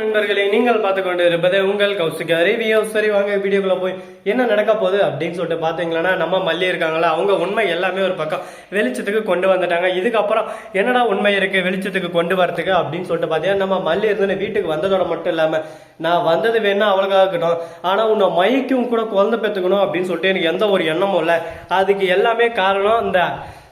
நண்பர்களே நீங்கள் பார்த்து கொண்டு இருப்பது உங்கள் கௌசிகா ரிவியோ. சரி வாங்க வீடியோக்குள்ள போய் என்ன நடக்க போகுது அப்படின்னு சொல்லிட்டு பார்த்தீங்களன்னா நம்ம மல்லி இருக்காங்களா அவங்க உண்மை எல்லாமே ஒரு பக்கம் வெளிச்சத்துக்கு கொண்டு வந்துட்டாங்க. இதுக்கப்புறம் என்னடா உண்மை இருக்கு வெளிச்சத்துக்கு கொண்டு வரதுக்கு அப்படின்னு சொல்லிட்டு பார்த்தீங்கன்னா நம்ம மல்லி இருந்து வீட்டுக்கு வந்ததோட மட்டும் இல்லாம நான் வந்தது வேணா அவளுக்காக இருக்கட்டும் ஆனா உன்னை மைக்கும் கூட குழந்தை பெற்றுக்கணும் அப்படின்னு சொல்லிட்டு எனக்கு எந்த ஒரு எண்ணமும் இல்லை. அதுக்கு எல்லாமே காரணம் இந்த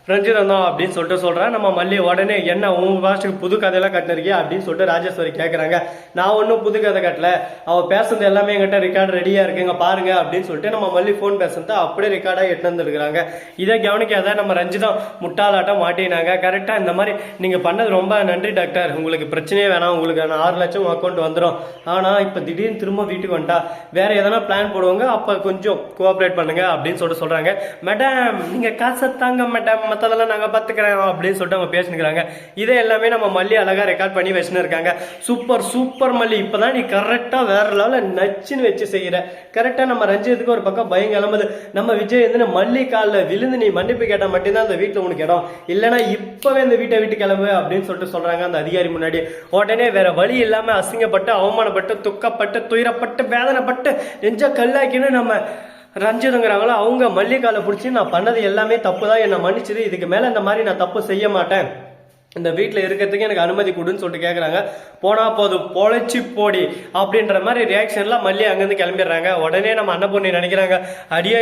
ரஞ்சிதம் தான் அப்படின்னு சொல்லிட்டு சொல்கிறேன் நம்ம மல்லி உடனே என்ன உங்கள் பாஸ்ட்டுக்கு புது கதையெல்லாம் கட்டினிருக்கியா அப்படின்னு சொல்லிட்டு ராஜேஸ்வரி கேட்குறாங்க நான் ஒன்றும் புது கதை கட்டல. அவள் பேசுனது எல்லாமே என்கிட்ட ரெக்கார்டு ரெடியாக இருக்குங்க பாருங்க அப்படின்னு சொல்லிட்டு நம்ம மல்லி ஃபோன் பேசுனது அப்படியே ரெக்கார்டாக எட்டு வந்துருக்குறாங்க. இதை கவனிக்காத நம்ம ரஞ்சிதம் முட்டாளாட்டம் மாட்டினாங்க. கரெக்டாக இந்த மாதிரி நீங்கள் பண்ணது ரொம்ப நன்றி டாக்டர் உங்களுக்கு பிரச்சனையே வேணாம். உங்களுக்கு நான் ஆறு லட்சம் அக்கௌண்ட் வந்துடும் ஆனால் இப்போ திடீர்னு திரும்ப வீட்டுக்கு வந்துட்டா வேறு எதனா பிளான் போடுவாங்க அப்போ கொஞ்சம் கோஆப்ரேட் பண்ணுங்க அப்படின்னு சொல்லிட்டு சொல்கிறாங்க மேடம் நீங்கள் காசை தாங்க மேடம் மற்றதெல்லாம் நாங்கள் பார்த்துக்கிறோம் அப்படின்னு சொல்லிட்டு அவங்க பேசினுக்கிறாங்க. இதை எல்லாமே நம்ம மல்லி அழகாக ரெக்கார்ட் பண்ணி வச்சுன்னு இருக்காங்க சூப்பர் சூப்பர் மல்லி. இப்போ தான் நீ கரெக்டாக வேற லெவலில் நச்சுன்னு வச்சு செய்கிற கரெக்டாக நம்ம ரஞ்சித்துக்கு ஒரு பக்கம் பயம் கிளம்புது. நம்ம விஜய் வந்து மல்லி காலில் விழுந்து நீ மன்னிப்பு கேட்டால் மட்டும்தான் அந்த வீட்டில் உனக்கு இடம். இல்லைன்னா இப்போவே இந்த வீட்டை விட்டு கிளம்பு அப்படின்னு சொல்லிட்டு சொல்கிறாங்க அந்த அதிகாரி முன்னாடி. உடனே வேற வழி இல்லாமல் அசிங்கப்பட்டு அவமானப்பட்டு துக்கப்பட்டு துயரப்பட்டு வேதனைப்பட்டு நெஞ்ச கல்லாக்கின்னு நம்ம ரஞ்சிதங்கிறாங்களோ அவங்க மல்லிகால பிடிச்சி நான் பண்ணது எல்லாமே தப்பு தான் என்னை மன்னிச்சிது இதுக்கு மேலே இந்த மாதிரி நான் தப்பு செய்ய மாட்டேன். இந்த வீட்டில் இருக்கிறதுக்கு எனக்கு அனுமதி கொடுன்னு சொல்லிட்டு கேட்குறாங்க போனால் போதும் பொழைச்சி போடி அப்படின்ற மாதிரி ரியாக்ஷன்லாம் மல்லி அங்கேருந்து கிளம்பிடுறாங்க. உடனே நம்ம அன்னபூர்ணி நினைக்கிறாங்க அடியே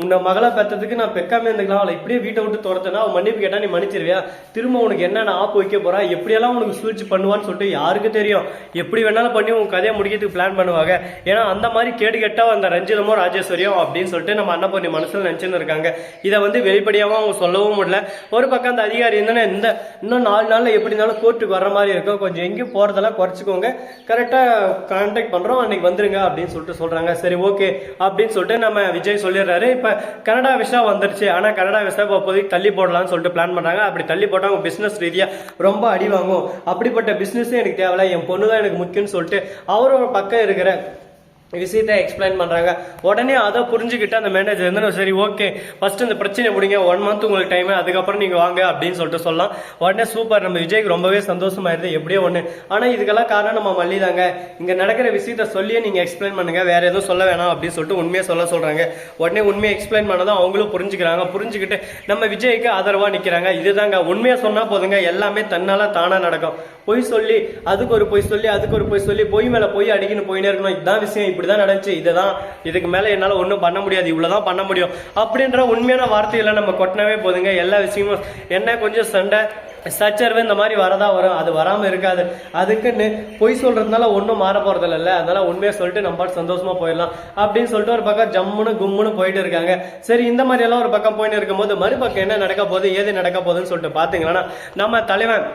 உன்னை மகளை பெற்றதுக்கு நான் பெக்காமே இருந்துக்கலாம். அவளை இப்படியே வீட்டை விட்டு துரத்தினா அவன் மன்னிப்பு கேட்டால் நீ மன்னிச்சிருவியா? திரும்ப உனக்கு என்னென்ன ஆப்பு வைக்க போறா? எப்படியெல்லாம் உனக்கு சூழ்ச்சி பண்ணுவான்னு சொல்லிட்டு யாருக்கு தெரியும்? எப்படி வேணாலும் பண்ணி உன் கதையை முடிக்கிறதுக்கு பிளான் பண்ணுவாங்க. ஏன்னா அந்த மாதிரி கேடு கேட்டால் அந்த ரஞ்சிதமோ ராஜேஸ்வரியும் அப்படின்னு சொல்லிட்டு நம்ம அண்ண பொண்ணு மனசில் நினச்சின்னு இருக்காங்க. இதை வந்து வெளிப்படையாகவும் அவங்க சொல்லவும் முடியல. ஒரு பக்கம் அந்த அதிகாரி இருந்தானே இந்த இன்னும் நாலு நாளில் எப்படி இருந்தாலும் கோர்ட்டுக்கு வர மாதிரி இருக்கும். கொஞ்சம் எங்கேயும் போகிறதெல்லாம் குறைச்சிக்கோங்க. கரெக்டாக கான்டாக்ட் பண்ணுறோம் அன்னைக்கு வந்துருங்க அப்படின்னு சொல்லிட்டு சொல்கிறாங்க சரி ஓகே அப்படின்னு சொல்லிட்டு நம்ம விஜய் சொல்லிடுறாரு. இப்போ கனடா விசா வந்துருச்சு. ஆனால் கனடா விசா இப்போதைக்கு தள்ளி போடலாம்னு சொல்லிட்டு பிளான் பண்ணுறாங்க அப்படி தள்ளி போட்டால் அவங்க பிஸ்னஸ் ரீதியாக ரொம்ப அடி வாங்கும். அப்படிப்பட்ட பிஸ்னஸும் எனக்கு தேவையில்ல. என் பொண்ணு தான் எனக்கு முக்கியம்னு சொல்லிட்டு அவரோட பக்கம் இருக்கிற விஷயத்தை எக்ஸ்பிளைன் பண்றாங்க. உடனே அதை புரிஞ்சுக்கிட்டு அந்த மேனேஜர் வந்து சரி ஓகே ஃபர்ஸ்ட் இந்த பிரச்சனை முடிங்க. ஒன் மந்த் உங்களுக்கு டைம் அதுக்கப்புறம் நீங்க வாங்க அப்படின்னு சொல்லிட்டு சொல்லலாம். உடனே சூப்பர் நம்ம விஜய்க்கு ரொம்பவே சந்தோஷமாயிருது. எப்படியோ ஒண்ணு. ஆனா இதுக்கெல்லாம் காரணம் நம்ம மல்லி தாங்க இங்க நடக்கிற விஷயத்த சொல்லியே நீங்க எக்ஸ்பிளைன் பண்ணுங்க. வேற எதுவும் சொல்ல வேணாம் அப்படின்னு சொல்லிட்டு உண்மையை சொல்ல சொல்றாங்க. உடனே உண்மையை எக்ஸ்பிளைன் பண்ணதும் அவங்களும் புரிஞ்சுக்கிறாங்க. புரிஞ்சுக்கிட்டு நம்ம விஜய்க்கு ஆதரவா நிக்கிறாங்க. இதுதாங்க. உண்மையாக சொன்னா போதுங்க. எல்லாமே தன்னால தானா நடக்கும். பொய் சொல்லி அதுக்கு ஒரு பொய் சொல்லி அதுக்கு ஒரு பொய் சொல்லி பொய் மேல பொய் அடிக்கணும் போயினே இருக்கணும். இதுதான் விஷயம். இப்படிதான் நடந்துச்சு இதை தான் இதுக்கு மேல என்னால ஒன்றும் பண்ண முடியாது இவ்வளவுதான் பண்ண முடியும் அப்படின்ற உண்மையான வார்த்தைகளை நம்ம கொட்டினவே போதுங்க. எல்லா விஷயமும் என்ன கொஞ்சம் சண்டை சச்சரவு இந்த மாதிரி வரதா வரும். அது வராம இருக்காது. அதுக்குன்னு பொய் சொல்றதுனால ஒன்றும் மாற போறது இல்ல. அதனால உண்மையை சொல்லிட்டு நம்ம பாட்டு சந்தோஷமா போயிடலாம் அப்படின்னு சொல்லிட்டு ஒரு பக்கம் ஜம்முன்னு கும்முன்னு போயிட்டு இருக்காங்க. சரி இந்த மாதிரி எல்லாம் ஒரு பக்கம் போயிட்டு இருக்கும்போது மறுபக்கம் என்ன நடக்க போகுது ஏது நடக்க போகுதுன்னு சொல்லிட்டு பாத்தீங்கன்னா நம்ம தலைவன்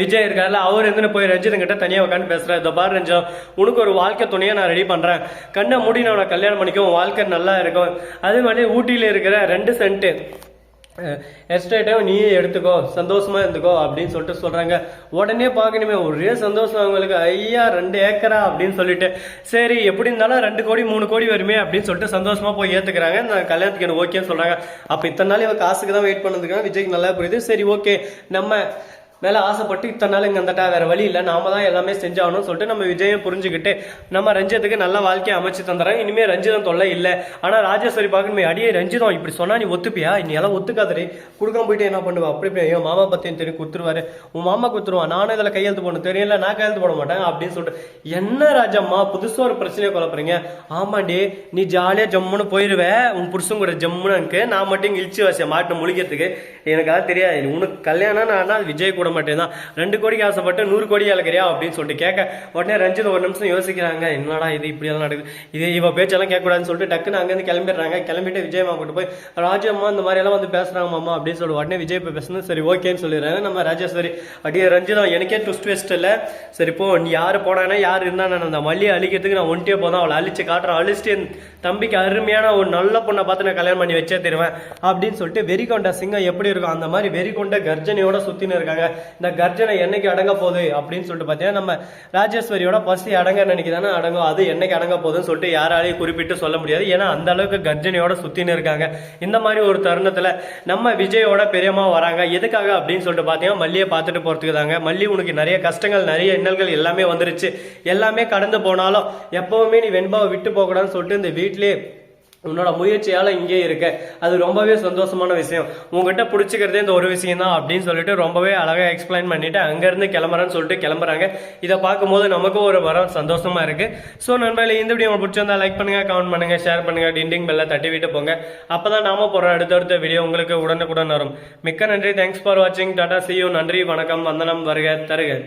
விஜய் இருக்கார்ல அவர் எதுன்னு போய் ரஞ்சிதன் கிட்ட தனியாக உட்காந்து பேசுகிறேன் இந்த பார் ரஞ்சம் உனக்கு ஒரு வாழ்க்கை துணையை நான் ரெடி பண்றேன். கண்ணை மூடி நான் உன்னை கல்யாணம் பண்ணிக்கும் வாழ்க்கை நல்லா இருக்கும். அதே மாதிரி ஊட்டியில் இருக்கிற ரெண்டு சென்ட்டு எஸ்டேட்டையும் நீயே எடுத்துக்கோ சந்தோஷமா இருந்துக்கோ அப்படின்னு சொல்லிட்டு சொல்றாங்க. உடனே பார்க்கணுமே ஒரே சந்தோஷம் அவங்களுக்கு. ஐயா ரெண்டு ஏக்கரா அப்படின்னு சொல்லிட்டு. சரி எப்படி இருந்தாலும் ரெண்டு கோடி மூணு கோடி வருமே அப்படின்னு சொல்லிட்டு சந்தோஷமா போய் ஏத்துக்கிறாங்க. நான் கல்யாணத்துக்கு எனக்கு ஓகேன்னு சொல்றாங்க. அப்ப இத்தனை நாள் இவன் காசுக்கு தான் வெயிட் பண்ணதுக்கு விஜய்க்கு நல்லா புரியுது. சரி ஓகே நம்ம மேல ஆசைப்பட்டு இத்தனை நாள் இங்க வந்துட்டா வேற வழி இல்லை. நாம தான் எல்லாமே செஞ்சாகணும்னு சொல்லிட்டு நம்ம விஜயம் புரிஞ்சுக்கிட்டு நம்ம ரஞ்சித்துக்கு நல்ல வாழ்க்கையை அமைச்சு தந்துறேன். இனிமே ரஞ்சிதம் தொல்லை இல்லை. ஆனா ராஜேஸ்வரி பார்க்கணுமே. அடியே ரஞ்சிதம் இப்படி சொன்னா நீ ஒத்துப்பியா? நீ எல்லாம் ஒத்துக்காதடி கொடுக்காம போயிட்டு என்ன பண்ணுவா? அப்படி இப்படி என் மாமா பத்தியும் தெரியும் குத்துருவாரு. உன் மாமா குத்துருவான். நானும் இதுல கையெழுத்து போடணும். தெரியல நான் கையெழுத்து போட மாட்டேன். அப்படின்னு சொல்லிட்டு என்ன ராஜம்மா? புதுசா ஒரு பிரச்சனையை குழப்பறீங்க. ஆமாண்டி நீ ஜாலியா ஜம்முன்னு போயிடுவேன் உன் புருஷன் கூட ஜம்முன்னு நான் மட்டும் இழிச்சு வச்சேன். மாட்டு முழிக்கிறதுக்கு. எனக்கு அதான் தெரியாது. உனக்கு கல்யாணம் நான் விஜய் கூட மட்டும் தான் ரெண்டு கோடிக்கு ஆசைப்பட்டு நூறு கோடி இழக்கிறியா அப்படின்னு சொல்லிட்டு கேட்க உடனே ரஞ்சித் ஒரு நிமிஷம் யோசிக்கிறாங்க என்னடா இது இப்படி எல்லாம் நடக்குது? இது இவ பேச்செல்லாம் கேட்கக்கூடாதுன்னு சொல்லிட்டு டக்குன்னு அங்கேருந்து கிளம்பிடுறாங்க. கிளம்பிட்டு விஜய் கூட்டு போய் ராஜம்மா இந்த மாதிரி எல்லாம் வந்து பேசுறாங்க மாமா அப்படின்னு சொல்லி உடனே விஜய் போய் பேசணும் சரி ஓகேன்னு சொல்லிடுறாங்க நம்ம ராஜேஸ்வரி. அப்படியே ரஞ்சிதம் எனக்கே ட்விஸ்ட் வெஸ்ட் இல்லை. சரி போ நீ யார் போனானா யார் இருந்தா நான் அந்த மல்லியை அழிக்கிறதுக்கு நான் ஒன்ட்டே போதும் அவளை அழிச்சு காட்டுறேன். அழிச்சிட்டு என் தம்பிக்கு அருமையான ஒரு நல்ல பொண்ணை பார்த்து நான் கல்யாணம் பண்ணி வச்சே தருவேன் அப்படின்னு சொல்லிட்டு வெறி கொண்ட சிங்கம் எப்படி இருக்கும் அந்த மாதிரி வெறி கொண்ட கர்ஜனையோட சுத்தின்னு இருக்காங்க. இந்த கர்ஜனை என்னைக்கு அடங்க போகுது அப்படின்னு சொல்லிட்டு பார்த்தீங்கன்னா நம்ம ராஜேஸ்வரியோட பசி அடங்க நினைக்குதானே அடங்கும். அது என்னைக்கு அடங்க போகுதுன்னு சொல்லிட்டு யாராலையும் குறிப்பிட்டு சொல்ல முடியாது. ஏன்னா அந்த அளவுக்கு கர்ஜனையோட சுத்தின்னு இருக்காங்க. இந்த மாதிரி ஒரு தருணத்துல நம்ம விஜயோட பெரியம்மா வராங்க. எதுக்காக அப்படின்னு சொல்லிட்டு பார்த்தீங்கன்னா மல்லியை பார்த்துட்டு போறதுக்கு தாங்க. மல்லி உனக்கு நிறைய கஷ்டங்கள் நிறைய இன்னல்கள் எல்லாமே வந்துருச்சு. எல்லாமே கடந்து போனாலும் எப்பவுமே நீ வெண்பாவை விட்டு போகக்கூடாதுன்னு சொல்லிட்டு இந்த வீட்டிலே உன்னோட முயற்சியால இங்கே இருக்க. அது ரொம்பவே சந்தோஷமான விஷயம். உங்ககிட்ட பிடிச்சிக்கிறதே இந்த ஒரு விஷயம் தான் அப்படின்னு சொல்லிட்டு ரொம்பவே அழகா எக்ஸ்பிளைன் பண்ணிட்டு அங்கிருந்து கிளம்புறேன்னு சொல்லிட்டு கிளம்புறாங்க. இதை பார்க்கும்போது நமக்கும் ஒரு வரம் சந்தோஷமா இருக்கு. ஸோ நண்பர்களே இந்த வீடியோ உங்களுக்கு பிடிச்சிருந்தா லைக் பண்ணுங்க கமெண்ட் பண்ணுங்க ஷேர் பண்ணுங்க டிண்டிங் பெல்ல தட்டி விட்டு போங்க. அப்பதான் நாம போற அடுத்தடுத்த வீடியோ உங்களுக்கு உடனுக்குடன் வரும். மிக்க நன்றி. தேங்க்ஸ் ஃபார் வாட்சிங் டாடா சியூ நன்றி வணக்கம். வந்தனம் வருக தருக.